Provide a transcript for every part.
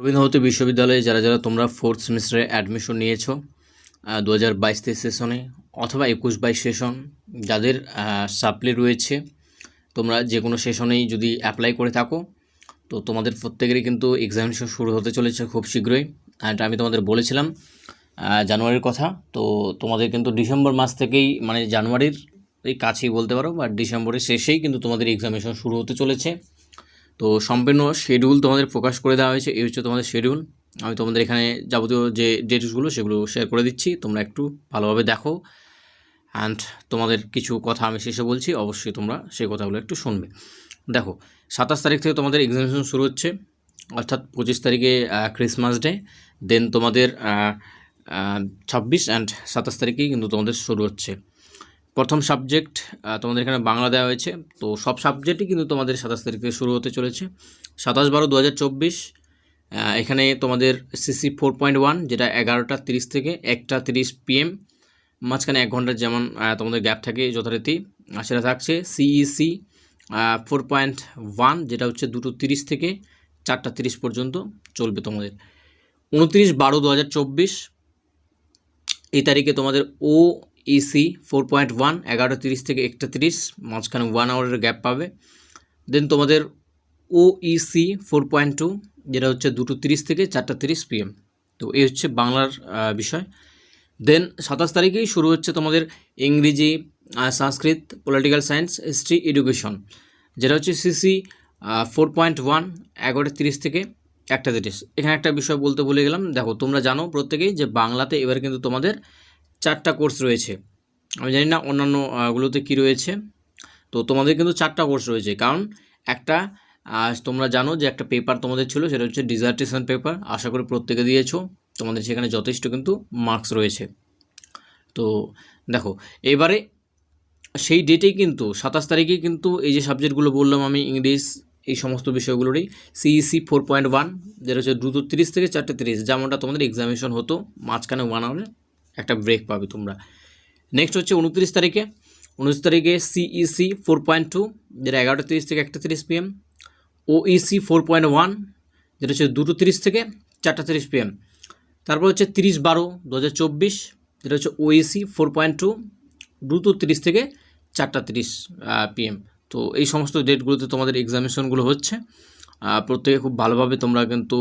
রবীন্দ্রভারতী বিশ্ববিদ্যালয়ে যারা যারা তোমরা ফোর্থ সেমিস্টারে অ্যাডমিশন নিয়েছো দু হাজার বাইশ তেইশ সেশনে অথবা একুশ বাইশ সেশন যাদের সাপ্লি রয়েছে, তোমরা যে কোনো সেশনেই যদি অ্যাপ্লাই করে থাকো, তো তোমাদের প্রত্যেকেরই কিন্তু এক্সামিনেশন শুরু হতে চলেছে খুব শীঘ্রই। অ্যান্ড আমি তোমাদের বলেছিলাম জানুয়ারির কথা, তো তোমাদের কিন্তু ডিসেম্বর মাস থেকেই মানে জানুয়ারির এই কাছেই বলতে পারো, বা ডিসেম্বরের শেষেই কিন্তু তোমাদের এক্সামিনেশন শুরু হতে চলেছে। তো সম্পূর্ণ শিডিউল তোমাদের প্রকাশ করে দেওয়া হয়েছে, এই হচ্ছে তোমাদের শিডিউল আমি তোমাদের এখানে যাবতীয় যে ডেটসগুলো সেগুলো শেয়ার করে দিচ্ছি, তোমরা একটু ভালোভাবে দেখো। অ্যান্ড তোমাদের কিছু কথা আমি শেষে বলছি, অবশ্যই তোমরা সেই কথাগুলো একটু শুনবে। দেখো, সাতাশ তারিখ থেকে তোমাদের এক্সামিনেশন শুরু হচ্ছে, অর্থাৎ পঁচিশ তারিখে ক্রিসমাস ডে দেন তোমাদের ছাব্বিশ অ্যান্ড সাতাশ তারিখেই কিন্তু তোমাদের শুরু হচ্ছে। প্রথম সাবজেক্ট তোমাদের এখানে বাংলা দেওয়া হয়েছে। তো সব সাবজেক্টই কিন্তু তোমাদের সাতাশ তারিখ শুরু হতে চলেছে। সাতাশ বারো দু এখানে তোমাদের সিসি ফোর পয়েন্ট ওয়ান যেটা এগারোটা তিরিশ থেকে একটা তিরিশ পিএম মাঝখানে এক ঘণ্টার যেমন তোমাদের গ্যাপ থাকে যথারীতি। সেটা থাকছে সিইসি ফোর পয়েন্ট ওয়ান যেটা হচ্ছে দুটো তিরিশ থেকে চারটা তিরিশ পর্যন্ত চলবে তোমাদের। উনত্রিশ বারো দু এই তারিখে তোমাদের O EC four point one এগারোটা তিরিশ থেকে একটা তিরিশ মাঝখানে ওয়ান আওয়ারের গ্যাপ পাবে। দেন তোমাদের O EC four point two যেটা হচ্ছে দুটো তিরিশ থেকে চারটা তিরিশ পিএম তো এই হচ্ছে বাংলার বিষয়। দেন সাতাশ তারিখেই শুরু হচ্ছে তোমাদের ইংরেজি Sanskrit political science history education যেটা হচ্ছে সিসি ফোর পয়েন্ট ওয়ান এগারোটা তিরিশ থেকে একটা তিরিশ। এখানে একটা বিষয় বলতে ভুলে গেলাম। দেখো, তোমরা জানো প্রত্যেকেই যে বাংলাতে এবার কিন্তু তোমাদের চারটা কোর্স রয়েছে। আমি জানি না অন্যান্য আহ, গুলোতে কী রয়েছে। তো তোমাদের কিন্তু চারটা কোর্স রয়েছে। কারণ একটা তোমরা জানো যে একটা পেপার তোমাদের ছিল সেটা হচ্ছে ডিজার্টেশন পেপার আশা করি প্রত্যেকে দিয়েছ। তোমাদের সেখানে যথেষ্ট কিন্তু মার্কস রয়েছে। তো দেখো এবারে সেই ডেটেই কিন্তু সাতাশ তারিখে কিন্তু এই যে সাবজেক্টগুলো বললাম আমি ইংলিশ এই সমস্ত বিষয়গুলোরই সিইসি ফোর পয়েন্ট ওয়ান যেটা হচ্ছে দ্রুত তিরিশ থেকে চারটে তিরিশ যেমনটা তোমাদের এক্সামিনেশন হতো মাঝখানে ওয়ান আওয়ারে একটা ব্রেক পাবে তোমরা। নেক্সট হচ্ছে উনত্রিশ তারিখে। উনত্রিশ তারিখে সিইসি ফোর পয়েন্ট টু যেটা এগারোটা তিরিশ থেকে একটা তিরিশ PM OEC four point one যেটা হচ্ছে দুটো তিরিশ থেকে চারটা তিরিশ পিএম তারপর হচ্ছে তিরিশ বারো দু হাজার চব্বিশ, যেটা হচ্ছে ওইসি ফোর পয়েন্ট টু দ্রুত তিরিশ থেকে চারটা তিরিশ পিএম তো এই সমস্ত ডেটগুলোতে তোমাদের এক্সামিনেশনগুলো হচ্ছে। প্রত্যেকে খুব ভালোভাবে তোমরা কিন্তু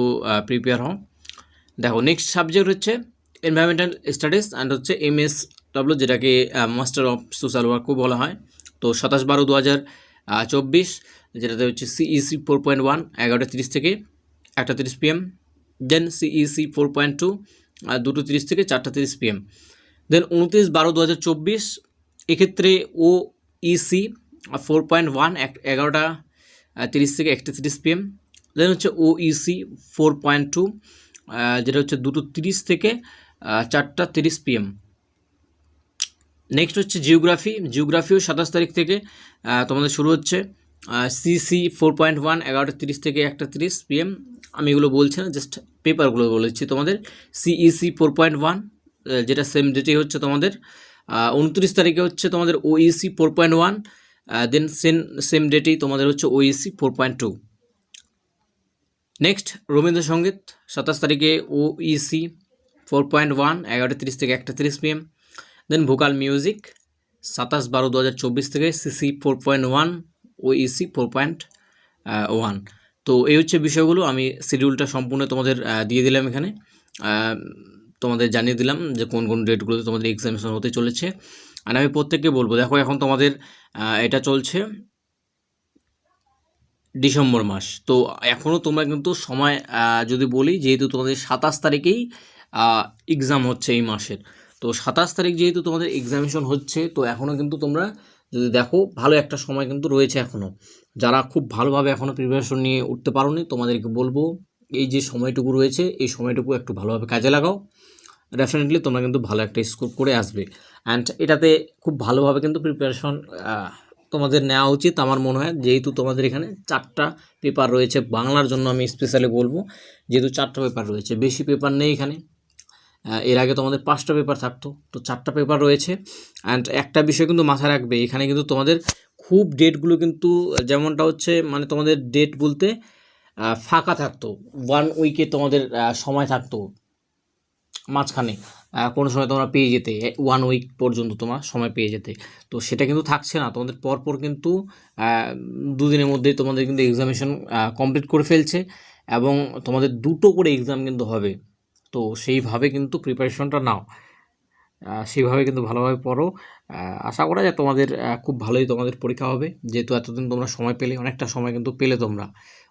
প্রিপেয়ার হও। দেখো নেক্সট সাবজেক্ট হচ্ছে এনভায়রনমেন্টাল স্টাডিজ অ্যান্ড হচ্ছে এম এস ডাব্লিউ যেটাকে মাস্টার অফ সোশ্যাল ওয়ার্কও বলা হয়। তো সাতাশ বারো দু হাজার চব্বিশ, যেটাতে হচ্ছে সিইসি ফোর পয়েন্ট ওয়ান এগারোটা তিরিশ থেকে, একটা তিরিশ PM then CEC four point two দুটো তিরিশ থেকে চারটা তিরিশ পিএম দেন উনত্রিশ বারো দু হাজার চব্বিশ, এক্ষেত্রে O EC four point one এক, এগারোটা তিরিশ থেকে একটা তিরিশ পিএম দেন হচ্ছে O EC four point two যেটা হচ্ছে দুটো তিরিশ থেকে চারটা তিরিশ পিএম নেক্সট হচ্ছে জিওগ্রাফি জিওগ্রাফিও সাতাশ তারিখ থেকে তোমাদের শুরু হচ্ছে সিসি ফোর পয়েন্ট ওয়ান এগারোটা তিরিশ থেকে একটা তিরিশ পিএম আমি এগুলো বলছি না জাস্ট পেপারগুলো বলেছি তোমাদের। সিইসি ফোর পয়েন্ট ওয়ান যেটা সেম ডেটে হচ্ছে তোমাদের উনত্রিশ তারিখে হচ্ছে তোমাদের OEC four point one then same same ডেটেই তোমাদের হচ্ছে OEC four point two next Rabindrasangeet সাতাশ তারিখে O EC four point one, এগারোটা তিরিশ থেকে একটা তিরিশ পিএম দেন ভোকাল মিউজিক সাতাশ বারো দু হাজার চব্বিশ থেকে CC four point one O EC four point one তো এই হচ্ছে বিষয়গুলো, আমি শিডিউলটা সম্পূর্ণ তোমাদের দিয়ে দিলাম এখানে। তোমাদের জানিয়ে দিলাম যে কোন কোন ডেটগুলোতে তোমাদের এক্সামিনেশন হতে চলেছে। আর আমি প্রত্যেককে বলব, দেখো এখন তোমাদের এটা চলছে ডিসেম্বর মাস। তো এখনও তোমরা কিন্তু সময় যদি বলি, যেহেতু তোমাদের সাতাশ তারিখেই এক্সাম হচ্ছে এই মাসের। তো সাতাশ তারিখ যেহেতু তোমাদের এক্সামিনেশন হচ্ছে, তো এখনও কিন্তু তোমরা যদি দেখো, ভালো একটা সময় কিন্তু রয়েছে এখনও যারা খুব ভালোভাবে এখনও প্রিপারেশন নিয়ে উঠতে পারোনি, তোমাদেরকে বলব, এই যে সময়টুকু রয়েছে, এই সময়টুকু একটু ভালোভাবে কাজে লাগাও। ডেফিনেটলি তোমরা কিন্তু ভালো একটা স্কোর করে আসবে। অ্যান্ড এটাতে খুব ভালোভাবে কিন্তু প্রিপারেশন তোমাদের নেওয়া উচিত। আমার মনে হয়, যেহেতু তোমাদের এখানে চারটা পেপার রয়েছে, বাংলার জন্য আমি স্পেশালি বলব, যেহেতু চারটা পেপার রয়েছে। বেশি পেপার নেই এখানে। এর আগে তোমাদের পাঁচটা পেপার থাকতো, তো চারটা পেপার রয়েছে। অ্যান্ড একটা বিষয় কিন্তু মাথায় রাখবে, এখানে কিন্তু তোমাদের খুব ডেটগুলো কিন্তু, যেমনটা হচ্ছে মানে তোমাদের ডেট বলতে ফাঁকা থাকতো ওয়ান উইকে তোমাদের সময় থাকতো। মাঝখানে কোনো সময় তোমরা পেয়ে যেতে ওয়ান উইক পর্যন্ত তোমরা সময় পেয়ে যেতে। তো সেটা কিন্তু থাকছে না, তোমাদের পরপর কিন্তু দুদিনের মধ্যেই তোমাদের কিন্তু এক্সামিনেশন কমপ্লিট করে ফেলছে, এবং তোমাদের দুটো করে এক্সাম কিন্তু হবে। তো সেইভাবে কিন্তু প্রিপারেশনটা নাও। সেইভাবে কিন্তু ভালোভাবে পড়ো। আশা করা যায় তোমাদের খুব ভালোই তোমাদের পরীক্ষা হবে। যেহেতু এতদিন তোমরা সময় পেলে, অনেকটা সময় কিন্তু পেলে তোমরা।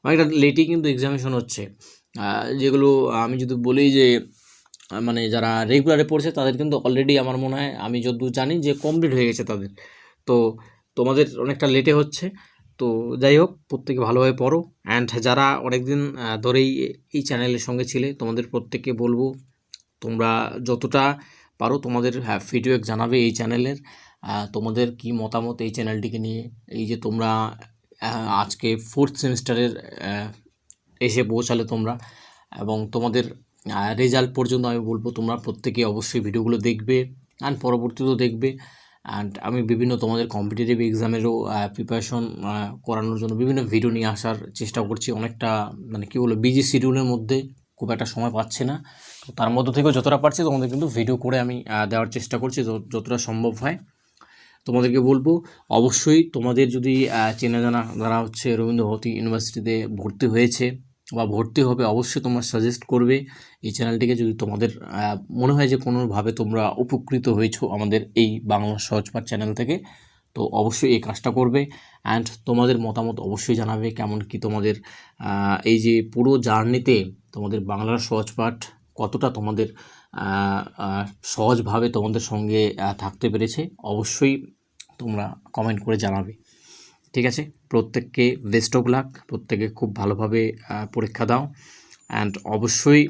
অনেকটা লেটেই কিন্তু এক্সামিনেশন হচ্ছে। যেগুলো আমি যদি বলি যে মানে যারা রেগুলারে পড়ছে, তাদের কিন্তু অলরেডি আমার মনে হয়, আমি যতদূর জানি যে কমপ্লিট হয়ে গেছে তাদের। তো তোমাদের অনেকটা লেটে হচ্ছে। তো যাই হোক, প্রত্যেকে ভালোভাবে পড়ো। অ্যান্ড যারা অনেকদিন ধরেই এই চ্যানেলের সঙ্গে ছিলে, তোমাদের প্রত্যেককে বলব, তোমরা যতটা পারো তোমাদের হ্যাঁ ফিডব্যাক জানাবে এই চ্যানেলের তোমাদের কি মতামত এই চ্যানেলটিকে নিয়ে। এই যে তোমরা আজকে ফোর্থ সেমিস্টারের এসে পৌঁছালে তোমরা, এবং তোমাদের রেজাল্ট পর্যন্ত আমি বলব, তোমরা প্রত্যেকে অবশ্যই ভিডিওগুলো দেখবে অ্যান্ড পরবর্তীতেও দেখবে। অ্যান্ড আমি বিভিন্ন তোমাদের কম্পিটিটিভ এক্সামেরও প্রিপারেশন করানোর জন্য বিভিন্ন ভিডিও নিয়ে আসার চেষ্টা করছি। অনেকটা মানে কী বলব বিজি শিডিউলের মধ্যে খুব একটা সময় পাচ্ছে না। তো তার মধ্য থেকেও যতটা পারছি তোমাদের কিন্তু ভিডিও করে আমি দেওয়ার চেষ্টা করছি যত- যতটা সম্ভব হয়। তোমাদেরকে বলব, অবশ্যই তোমাদের যদি চেনা জানা যারা হচ্ছে রবীন্দ্র ভারতী ইউনিভার্সিটিতে ভর্তি হয়েছে বা ভর্তি হবে অবশ্যই তোমরা সাজেস্ট করবে। এই চ্যানেলটিকে যদি তোমাদের মনে হয় যে কোনোভাবে তোমরা উপকৃত হয়েছো আমাদের এই বাংলা সহজপাঠ চ্যানেল থেকে, তো অবশ্যই এই কাজটা করবে। অ্যান্ড তোমাদের মতামত অবশ্যই জানাবে কেমন কি তোমাদের এই যে পুরো জার্নিতে তোমাদের বাংলার সহজপাঠ কতটা তোমাদের সহজভাবে তোমাদের সঙ্গে থাকতে পেরেছে, অবশ্যই তোমরা কমেন্ট করে জানাবে। ঠিক আছে? প্রত্যেককে বেস্ট অফ লাক প্রত্যেকে খুব ভালোভাবে পরীক্ষা দাও। অ্যান্ড অবশ্যই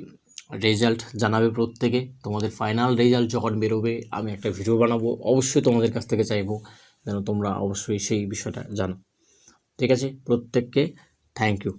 রেজাল্ট জানাবে প্রত্যেকে। তোমাদের ফাইনাল রেজাল্ট যখন বেরোবে, আমি একটা ভিডিও বানাবো। অবশ্যই তোমাদের কাছ থেকে চাইব যেন তোমরা অবশ্যই সেই বিষয়টা জানো। ঠিক আছে? প্রত্যেককে থ্যাংক ইউ